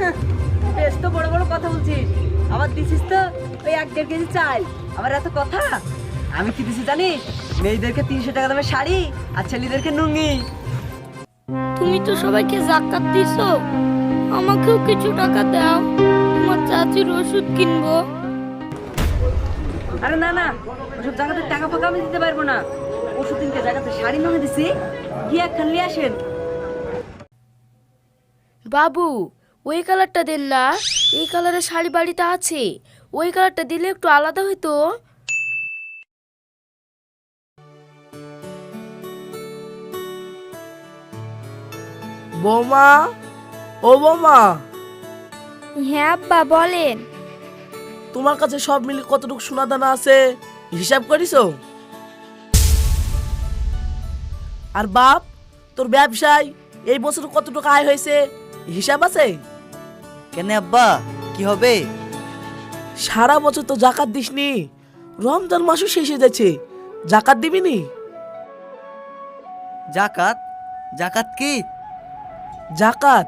বেশ তো বড় বড় কথা বলছিস। আবার দিছিস তো ওই এক দেড় কেজি চাই আবার এত কথা? আমি কি দিছি জানিস? মেয়েদেরকে তিনশো টাকা দামের শাড়ি আর ছেলেদেরকে নুঙ্গি তুমি তো সবাইকে জাকাত দিছো। আমাকেও কিছু টাকা দাও। তোমার চাচির ওষুধ কিনবো। আরে না না। ওসব জায়গাতে টাকা ফাঁকা আমি দিতে পারব না। ওষুধ দিনকে জায়গাতে শাড়ি নঙে দিছি। গিয়ে একখান নিয়ে আসেন। বাবু ওই কালারটা দেন না। এই কালারের শাড়ি বাড়িতে আছে। ওই কালারটা দিলে একটু আলাদা হইতো। বৌমা ও বৌমা। হ্যাঁ আব্বা বলেন। তোমার কাছে সব মিলে কতটুকু সোনা দানা আছে হিসাব করিছো? আর বাপ তোর ব্যবসায় এই বছর কতটুকু আয় হয়েছে হিসাব আছে? কেন আব্বা? কি হবে? সারা বছর তো জাকাত দিসনি। রমজান মাসও শেষ হয়ে যাচ্ছে। জাকাত দিবিনি? জাকাত? জাকাত কি? জাকাত?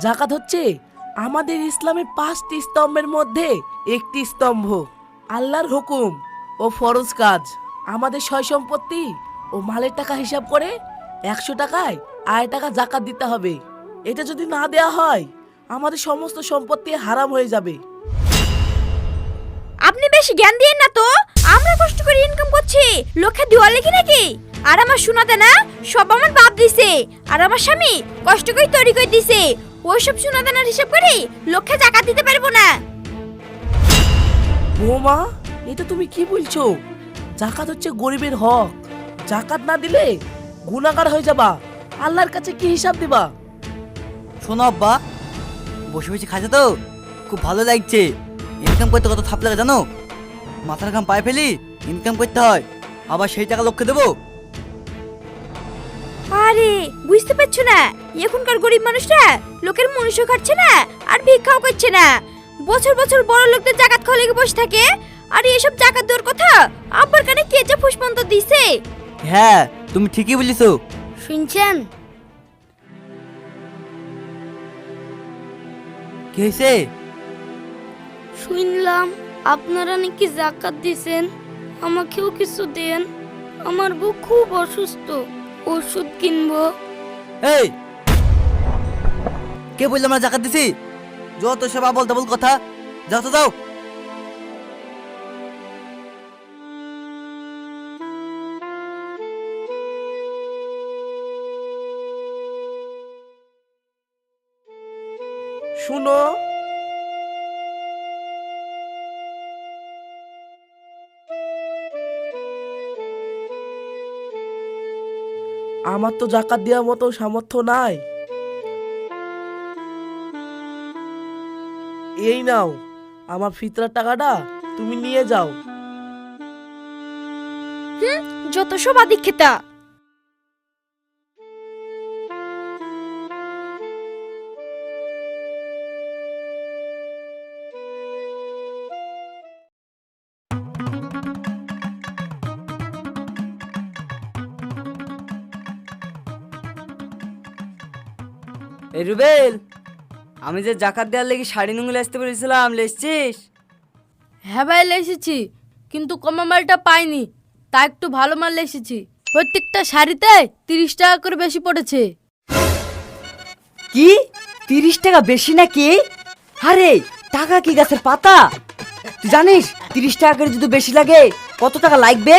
জাকাত হচ্ছে আমাদের ইসলামের পাঁচটি স্তম্ভের মধ্যে একটি স্তম্ভ। আল্লাহর হুকুম ও ফরজ কাজ। আমাদের সয় সম্পত্তি ও মালের টাকা হিসাব করে একশো টাকায় আড়াই টাকা জাকাত দিতে হবে। এটা যদি না দেয়া হয় আমাদের সমস্ত সম্পত্তি হারাম হয়ে যাবে। আপনি বেশি জ্ঞান দিয়েন না তো। আমরা কষ্ট করে ইনকাম করছি। লোকে দেওয়া লেখি নাকি? আর আমার শোনাতে না সব আমার বাপ দিছে। আর আমার স্বামী কষ্ট করে তৈরি করে দিছে। ওইসব সোনাদানার হিসাব করে লক্ষ্যে জাকাত দিতে পারব না। বৌমা এটা তুমি কি বলছো? জাকাত হচ্ছে গরিবের হক। জাকাত না দিলে গুণাগার হয়ে যাবা। আল্লাহর কাছে কি হিসাব দিবা? শোনো আব্বা বসে বসে খাচ্ছে তো। খুব ভালো লাগছে। ইনকাম করতে কত থাপ লাগে জানো? মাথার ঘাম পায়ে ফেলি ইনকাম করতে হয়। আবার সেই টাকা লক্ষ্যে দেবো। আরে বুঝতে পারছ না? এখনকার গরিব মানুষরা লোকের মনুষ্য খাচ্ছে না আর ভিক্ষাও করছে না। বছর বছর বড় লোকদের জাকাত খাওয়া লেগে বসে থাকে আর এসব জাকাত দেওয়ার কথা আব্বার কানে কে যে ফুসপন্ত দিছে? হ্যাঁ তুমি ঠিকই বলিছো। শুনছেন? কি হয়েছে শুনলাম আপনারা নাকি জাকাত দিছেন আমাকেও কিছু দেন আমার বউ খুব অসুস্থ ওষুধ কিনবো। এই! কে বললাম আমরা জাকাত দিছি? যত সেবা বল বল কথা যাও তো যাও। শুনো। আমার তো জাকাত দেওয়ার মতো সামর্থ্য নাই। এই নাও, আমার ফিতরার টাকাটা তুমি নিয়ে যাও। যত সব আদিক্ষেতা। রুবেল আমি যে জাকাত দেওয়ার লেগে শাড়ি নুঙ্গলে আসতে পেরেছিলাম লেসছিস? হ্যাঁ ভাই এসেছি কিন্তু কমা মালটা পাইনি তা একটু ভালো মাল এসেছি প্রত্যেকটা শাড়িতে তিরিশ টাকা করে বেশি পড়েছে। কি? তিরিশ টাকা বেশি নাকি? আরে টাকা কি গাছের পাতা? তুই জানিস তিরিশ টাকা করে যদি বেশি লাগে কত টাকা লাগবে?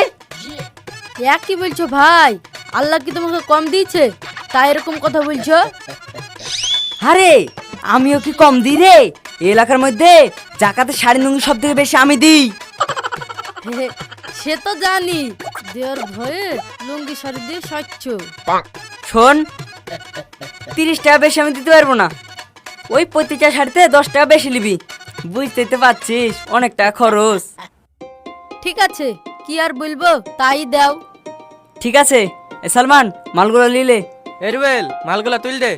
এক কি বলছো ভাই আল্লাহ কি তোমাকে কম দিয়েছে? তাই এরকম কথা বলছো? আরে আমিও কি কম দিই রে? এই এলাকার মধ্যে জাকাতে শাড়ি নুঙ্গি সব থেকে বেশি আমি দিই। সে তো জানি দেওয়ার ভয়ে লুঙ্গি শাড়ি দিয়ে স্বচ্ছ শোন তিরিশ টাকা বেশি আমি দিতে পারব না। ওই প্রতিটা শাড়িতে দশ টাকা বেশি নিবি। বুঝতেই তো পারছিস অনেক টাকা খরচ। ঠিক আছে কি আর বলব তাই দাও। ঠিক আছে এ সালমান মালগুলো নিলে। এরবেল মালগুলা তুল দে।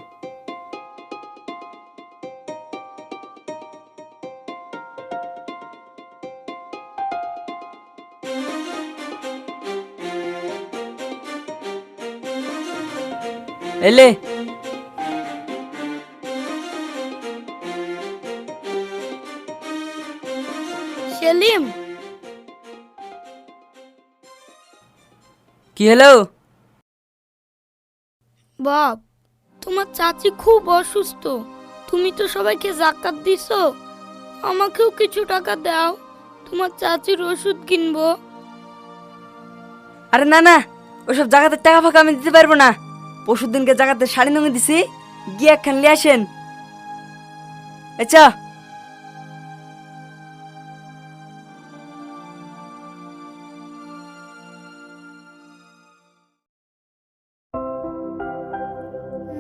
এলে। সেলিম। কি হলো? বাপ তোমার চাচি খুব অসুস্থ। তুমি তো সবাইকে জাকাত দিছো। আমাকেও কিছু টাকা দাও তোমার চাচির ওষুধ কিনবো। আরে না না ওসব জাকাতের টাকা ফাঁকা আমি দিতে পারব না। পরশুর দিনকে জায়গাতে শাড়ি নঙে দিছি, গিয়ে একখান লিয়ে আসেন। আচ্ছা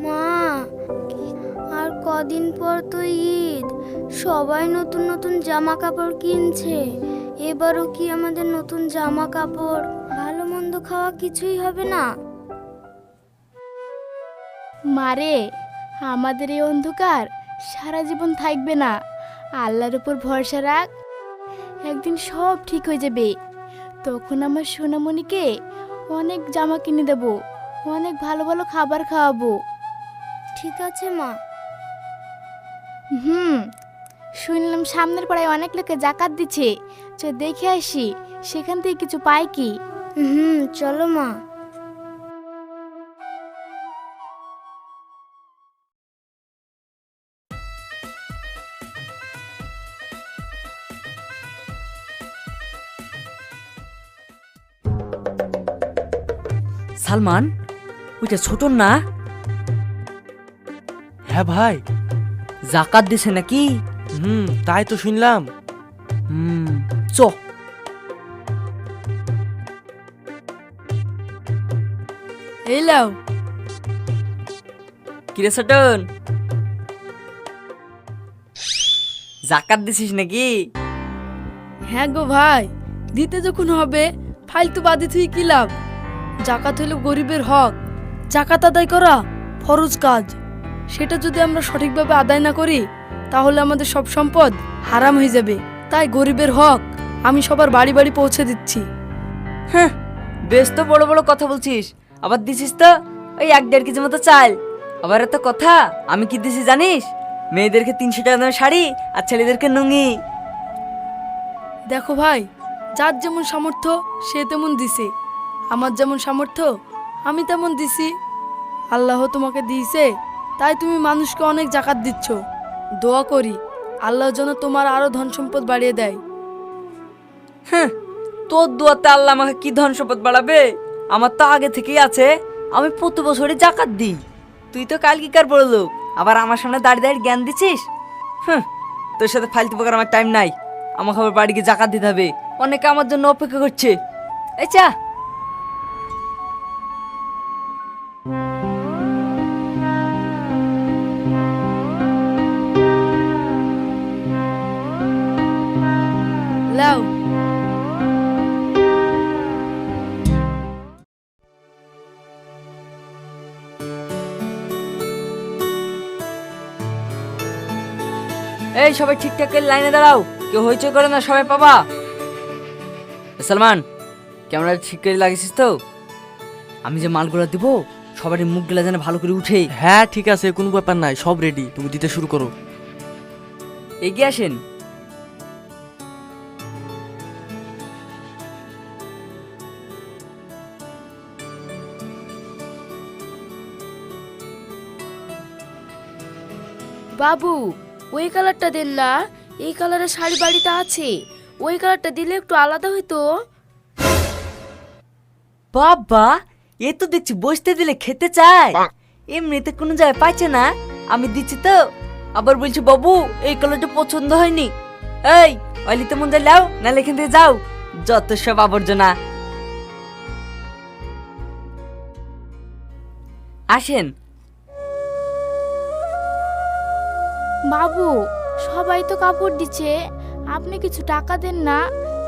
মা আর কদিন পর তো ঈদ। সবাই নতুন নতুন জামা কাপড় কিনছে। এবারও কি আমাদের নতুন জামা কাপড় ভালো মন্দ খাওয়া কিছুই হবে না। মারে। আমাদের এই অন্ধকার সারা জীবন থাকবে না। আল্লাহর উপর ভরসা রাখ। একদিন সব ঠিক হয়ে যাবে। তখন আমার সোনামণিকে অনেক জামা কিনে দেব অনেক ভালো ভালো খাবার খাওয়াবো। ঠিক আছে মা। হুম শুনলাম সামনের পাড়ায় অনেক লোকে জাকাত দিচ্ছে। চ দেখে আসি সেখান থেকে কিছু পাই কি? হুম চলো মা। সালমান ওইটা ছোট না? হ্যাঁ ভাই। জাকাত দিছে নাকি? হুম তাই তো শুনলাম। হুম চ। এই লাও। কিরে ছোটন? জাকাত দিছিস নাকি? হ্যাঁ গো ভাই দিতে যখন হবে ফাইল ফালতু বাদে তুই কি লাভ? জাকাত হলো গরিবের হক। জাকাত আদায় করা ফরজ কাজ। সেটা যদি আমরা সঠিকভাবে আদায় না করি তাহলে আমাদের সব সম্পদ হারাম হয়ে যাবে। তাই গরিবের হক আমি সবার বাড়ি বাড়ি পৌঁছে দিচ্ছি। হ্যাঁ বেশ তো বড় বড় কথা বলছিস। আবার দিছিস তো ওই এক দেড় কেজি মতো চাল। আবার এত কথা আমি কি দিছি জানিস? মেয়েদেরকে তিনশো টাকা দামের শাড়ি আর ছেলেদেরকে নুঙ্গি দেখো ভাই যার যেমন সামর্থ্য সে তেমন দিছে। আমার যেমন সামর্থ্য, আমি তেমন দিছি। আল্লাহ তোমাকে দিয়েছে, তাই তুমি মানুষকে অনেক জাকাত দিচ্ছ। দোয়া করি, আল্লাহ যেন তোমার আরও ধন সম্পদ বাড়িয়ে দেয়। হ্যাঁ তোর দোয়াতে আল্লাহ আমাকে কি ধন সম্পদ বাড়াবে? আমার তো আগে থেকেই আছে, আমি প্রতি বছরই জাকাত দিই। তুই তো কালকিকার বড় লোক, আবার আমার সামনে দাঁড়িয়ে দাঁড়িয়ে জ্ঞান দিচ্ছিস হ্যাঁ তোর সাথে ফালতু পোকার আমার টাইম নাই। আমাকে আবার বাড়িকে জাকাত দিতে হবে। অনেকে আমার জন্য অপেক্ষা করছে। এই চা। সবাই ঠিকঠাক করে লাইনে দাঁড়াও। কেউ হইচই করে না সবাই পাবা। সালমান ক্যামেরা ঠিক করে লাগিয়েছিস তো? আমি যে মালগুলো দিব সবারই মুখগুলো যেন ভালো করে উঠে। হ্যাঁ ঠিক আছে কোনো ব্যাপার নাই সব রেডি তুমি দিতে শুরু করো। এগিয়ে আসেন। বাবু ওই কালারটা দেন না। এই কালারের শাড়ি বাড়িতে আছে। ওই কালারটা দিলে একটু আলাদা হইতো। বাবা, এ তো দেখছি বসতে দিলে খেতে চায়। এমনিতে কোনো জায়গায় পাইছে না। আমি দিচ্ছি তো। আবার বলছি, বাবু, এই কালারটা পছন্দ হয়নি। এই, অলিতে মন যায় লাও, নাহলে এখান থেকে যাও। যত সব আবর্জনা। আসেন। বাবু সবাই তো কাপড় দিচ্ছে। আপনি কিছু টাকা দেন না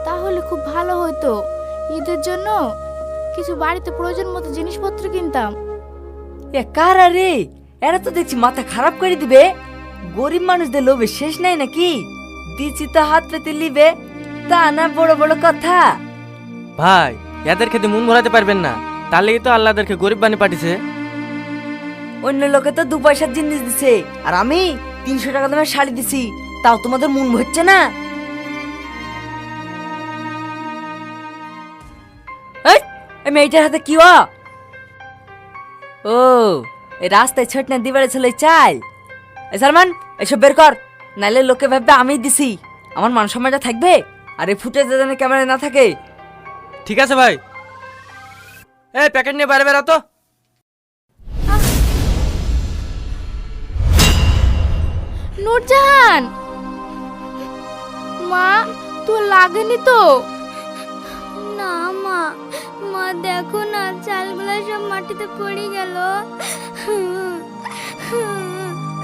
তাহলে খুব ভালো হতো। ঈদের জন্য কিছু বাড়িতে প্রয়োজন মতো জিনিসপত্র কিনতাম। এ কারা রে? এরা তো দেখছি মাথা খারাপ করে দিবে। গরিব মানুষদের লোভে শেষ নাই নাকি? দিচ্ছি তো হাত পেতে লিবে তা না বড় বড় কথা। ভাই এদের খেতে মন ভরাতে পারবেন না। তার লেগে তো আল্লাহদেরকে গরিব বানিয়ে পাঠিয়েছে। অন্য লোকে তো দু পয়সার জিনিস দিছে। আর আমি তিনশো টাকা দামের শাড়ি দিছি, তাও তোমাদের মন হচ্ছে না? মেয়েটার হাতে কি ও? এই রাস্তায় ছোটনা দিবার ছেলে চাল। এ সালমান, এসব বের কর, নাইলে লোকে ভাববে আমি দিছি। আমার মান সম্মানটা থাকবে, আর এই ফুটে যেন ক্যামেরায় না থাকে। ঠিক আছে ভাই। এ প্যাকেট নিয়ে বাইরে বেরো তো। নূরজাহান! মা, তো লাগেনি তো? না মা মা দেখো না, চালগুলো সব মাটিতে পড়ে গেল।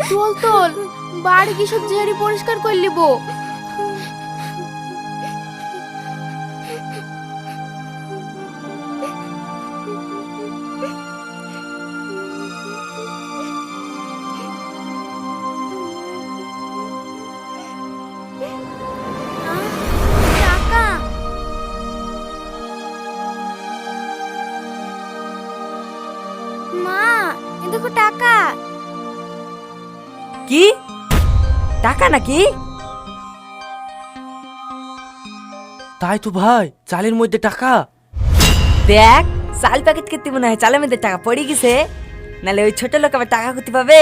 তোল তোল, বাড়ি কি সব ঝেড়ে পরিষ্কার করে লিব দেখো টাকা। কি? টাকা নাকি? তাই তো ভাই চালের মধ্যে টাকা। দেখ চাল প্যাকেট করতে মনে হয় চালের মধ্যে টাকা পড়ে গেছে। নালে ওই ছোট লোক আবার টাকা করতে পাবে।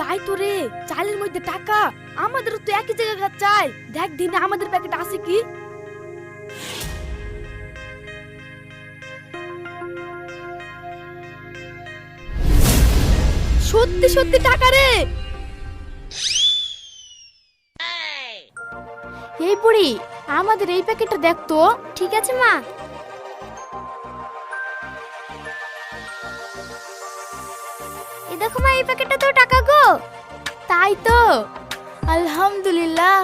তাই তো রে চালের মধ্যে টাকা। আমাদেরও তো একই জায়গায় চাই দেখ দিনে আমাদের প্যাকেট আছে কি? সত্যি সত্যি টাকা রে। এই বুড়ি, আমাদের এই প্যাকেটটা দেখ তো, ঠিক আছে মা? এই দেখো মা, এই প্যাকেটটা তো টাকা গো। তাই তো। আলহামদুলিল্লাহ।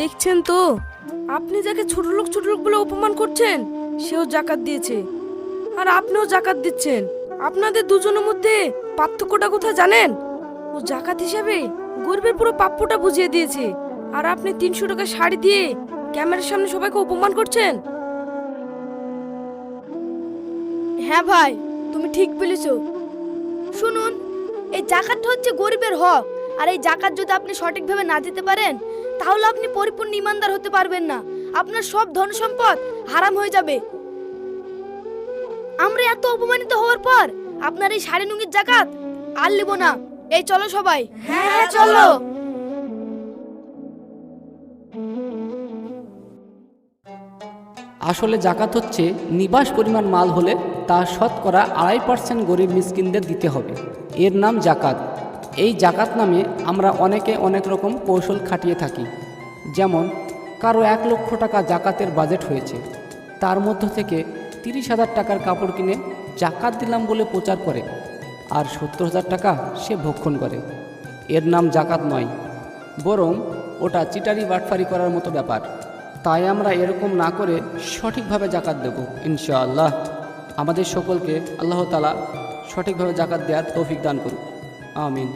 দেখছেন তো? আপনি যাকে ছোট লোক ছোট লোক বলে অপমান করছেন, সেও জাকাত দিয়েছে। আর আপনিও জাকাত দিচ্ছেন। আপনাদের দুজনের মধ্যে পার্থক্যটা কোথায় জানেন? ও জাকাত হিসাবে গরিবের পুরো প্রাপ্যটা বুঝিয়ে দিয়েছে। আর আপনি তিনশো টাকা শাড়ি দিয়ে ক্যামেরার সামনে সবাইকে অপমান করছেন? হ্যাঁ ভাই, তুমি ঠিক বলেছ। শুনুন, এই জাকাতটা হচ্ছে গরিবের হক। আর এই জাকাত যদি আপনি সঠিকভাবে না দিতে পারেন তাহলে আপনি পরিপূর্ণ ইমানদার হতে পারবেন না। আপনার সব ধন সম্পদ হারাম হয়ে যাবে। আমরা এত অপমানিত হওয়ার পর আপনার এই শাড়ি নুঙ্গির জাকাত আর লিব না। এই চলো সবাই। হ্যাঁ চলো। আসলে জাকাত হচ্ছে নিবাস পরিমাণ মাল হলে তা শতকরা আড়াই পার্সেন্ট গরিব মিসকিনদের দিতে হবে। এর নাম জাকাত। এই জাকাত নামে আমরা অনেকে অনেক রকম কৌশল খাটিয়ে থাকি। যেমন, কারও এক লক্ষ টাকা জাকাতের বাজেট হয়েছে, তার মধ্য থেকে তিরিশ হাজার টাকার কাপড় কিনে জাকাত দিলাম বলে প্রচার করে, আর সত্তর হাজার টাকা সে ভক্ষণ করে। এর নাম জাকাত নয়, বরং ওটা চিটারি বাটফারি করার মতো ব্যাপার। তাই আমরা এরকম না করে সঠিকভাবে জাকাত দেব, ইনশাআল্লাহ। আমাদের সকলকে আল্লাহ তালা সঠিকভাবে জাকাত দেওয়ার তৌফিক দান করুন আমিন।